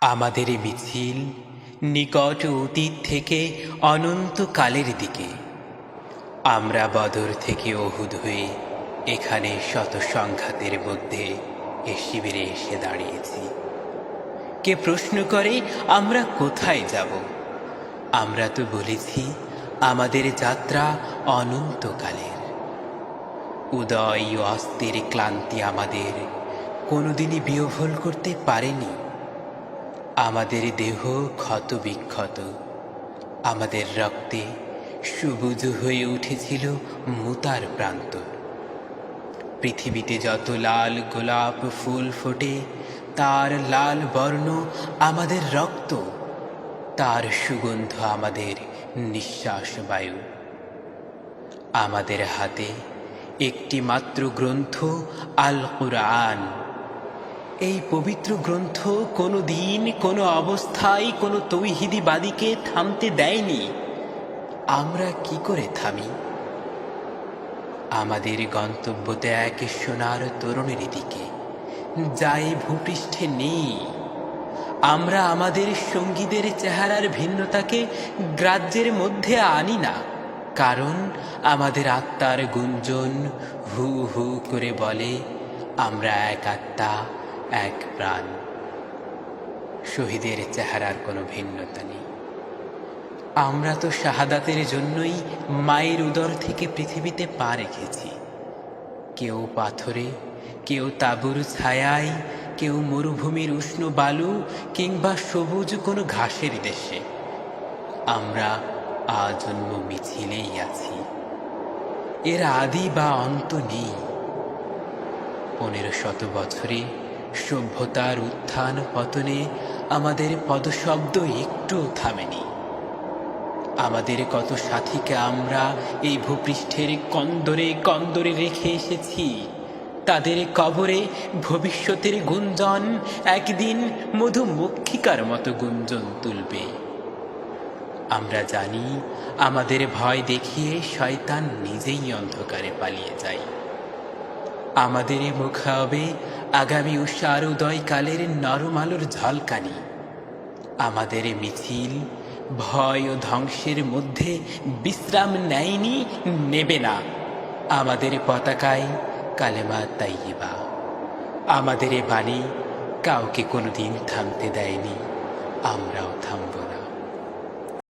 আমাদের মিছিল নিকট অতীত থেকে অনন্তকালের দিকে। আমরা বদর থেকে অহুদ হয়ে এখানে শত সংঘাতের মধ্যে এ শিবিরে এসে দাঁড়িয়েছি। কে প্রশ্ন করে, আমরা কোথায় যাব? আমরা তো বলেছি, আমাদের যাত্রা অনন্তকালের। উদয় ও অস্থির ক্লান্তি আমাদের কোনোদিনই বিহ্বল করতে পারেনি। আমাদের দেহ ক্ষত বিক্ষত। আমাদের রক্তে সবুজ হয়ে উঠেছিল মুতার প্রান্ত। পৃথিবীতে যত লাল গোলাপ ফুল ফোটে, তার লাল বর্ণ আমাদের রক্ত, তার সুগন্ধ আমাদের নিঃশ্বাস বায়ু। আমাদের হাতে একটি মাত্র গ্রন্থ আল কুরআন এই পবিত্র গ্রন্থ কোনো দিন, কোনো অবস্থায় কোনো তৌহিদিবাদীকে থামতে দেয়নি। আমরা কি করে থামি? আমাদের গন্তব্যতে এক সোনার তরুণের দিকে যা এই ভূপৃষ্ঠে নেই। আমরা আমাদের সঙ্গীদের চেহারার ভিন্নতাকে গ্রাহ্যের মধ্যে আনি না, কারণ আমাদের আত্মার গুঞ্জন হু হু করে বলে, আমরা এক আত্মা এক প্রাণ। শহীদের চেহারার কোনো ভিন্নতা নেই। আমরা তো শাহাদাতের জন্যই মায়ের উদর থেকে পৃথিবীতে পা রেখেছি। কেউ পাথরে, কেউ তাঁবুর ছায়ায়, কেউ মরুভূমির উষ্ণ বালু কিংবা সবুজ কোনো ঘাসের দেশে। আমরা আজন্ম মিছিলেই আছি। এর আদি বা অন্ত নেই। পনেরো শত বছরে সভ্যতার উত্থান পতনে আমাদের পদশব্দ একটুও থামেনি। আমাদের কত সাথীকে আমরা এই ভূপৃষ্ঠের কন্দরে কন্দরে রেখে এসেছি। তাদের কবরে ভবিষ্যতের গুঞ্জন একদিন মধুমক্ষিকার মতো গুঞ্জন তুলবে। আমরা জানি আমাদের ভয় দেখিয়ে শয়তান নিজেই অন্ধকারে পালিয়ে যায়। আমাদের মুখ হবে আগামী উষার উদয়কালের নরম আলোর ঝলকানি। আমাদের মিছিল ভয় ও ধ্বংসের মধ্যে বিশ্রাম নেয়নি, নেবে না। আমাদের পতাকায় কালেমা তাইবা আমাদের এ বাণী কাউকে কোনোদিন থামতে দেয়নি, আমরাও থামব।